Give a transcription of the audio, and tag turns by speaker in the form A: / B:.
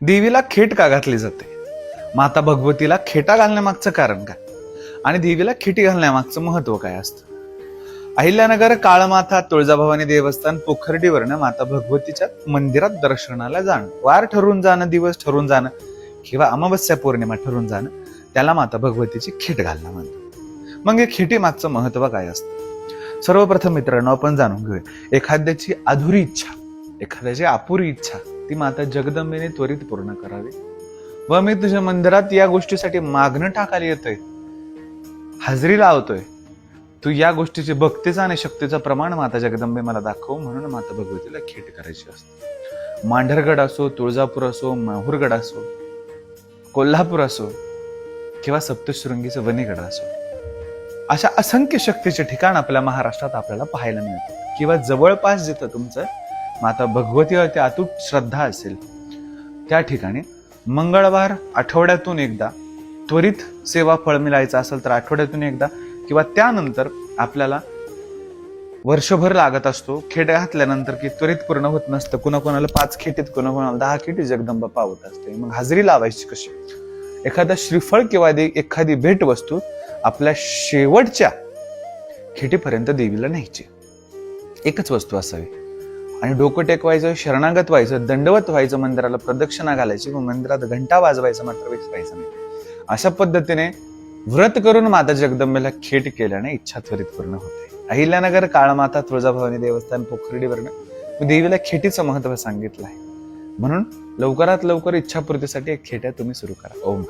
A: देवीला खेट का घातली जाते? माता भगवतीला खेटा घालण्यामागचं कारण काय? आणि देवीला खेटी घालण्यामागचं महत्त्व काय असतं? अहिल्यानगर काळमाथा तुळजाभवानी देवस्थान पोखर्डीवरनं माता भगवतीच्या मंदिरात दर्शनाला जाणं. वार ठरून जाणं दिवस ठरून जाणं किंवा अमावस्या पौर्णिमा ठरून जाणं त्याला माता भगवतीची खेट घालणं म्हणतो मग हे खेटी मागचं महत्त्व काय असतं? सर्वप्रथम मित्रांनो आपण जाणून घेऊया. एखाद्याची अधुरी इच्छा एखाद्याची अपुरी इच्छा ती माता जगदंबेने त्वरित पूर्ण करावी. व मी तुझ्या मंदिरात या गोष्टीसाठी मागणं टाकायला येतोय. हजेरी लावतोय. तू या गोष्टीची भक्तीचा आणि शक्तीचं प्रमाण माता जगदंबे मला दाखव म्हणून माता भगवतीला खेट करायची असते. मांढरगड असो तुळजापूर असो माहूरगड असो कोल्हापूर असो किंवा सप्तशृंगीचं वनीगड असो अशा असंख्य शक्तीचे ठिकाण आपल्या महाराष्ट्रात आपल्याला पाहायला मिळतं किंवा जवळपास जिथं तुमचं माता भगवतीवरती अतूट श्रद्धा असेल. त्या ठिकाणी मंगळवार आठवड्यातून एकदा त्वरित सेवा फळ मिळायचं असेल तर आठवड्यातून एकदा किंवा त्यानंतर आपल्याला वर्षभर लागत असतो खेट घातल्यानंतर की त्वरित पूर्ण होत नसतं. कुणाकोणाला पाच खेटीत कुणाकोणाला दहा खेटी जगदंबा पावत असते. मग हजेरी लावायची कशी? एखादा श्रीफळ किंवा दे- एखादी भेट वस्तू आपल्या शेवटच्या खेटीपर्यंत देवीला न्यायची. एकच वस्तू असावी. आणि डोकं टेकवायचं शरणागत व्हायचं दंडवत व्हायचं मंदिराला प्रदक्षिणा घालायची व मंदिरात घंटा वाजवायचं मात्र विसरायचं नाही. अशा पद्धतीने व्रत करून माता जगदंबेला खेट केल्याने इच्छा त्वरित पूर्ण होते. अहिल्यानगर काळमाता तुळजाभवानी देवस्थान पोखर्डीवरनं देवीला खेटीचं महत्त्व सांगितलं आहे म्हणून लवकरात लवकर इच्छापूर्तीसाठी एक खेट्या तुम्ही सुरू करा. ओम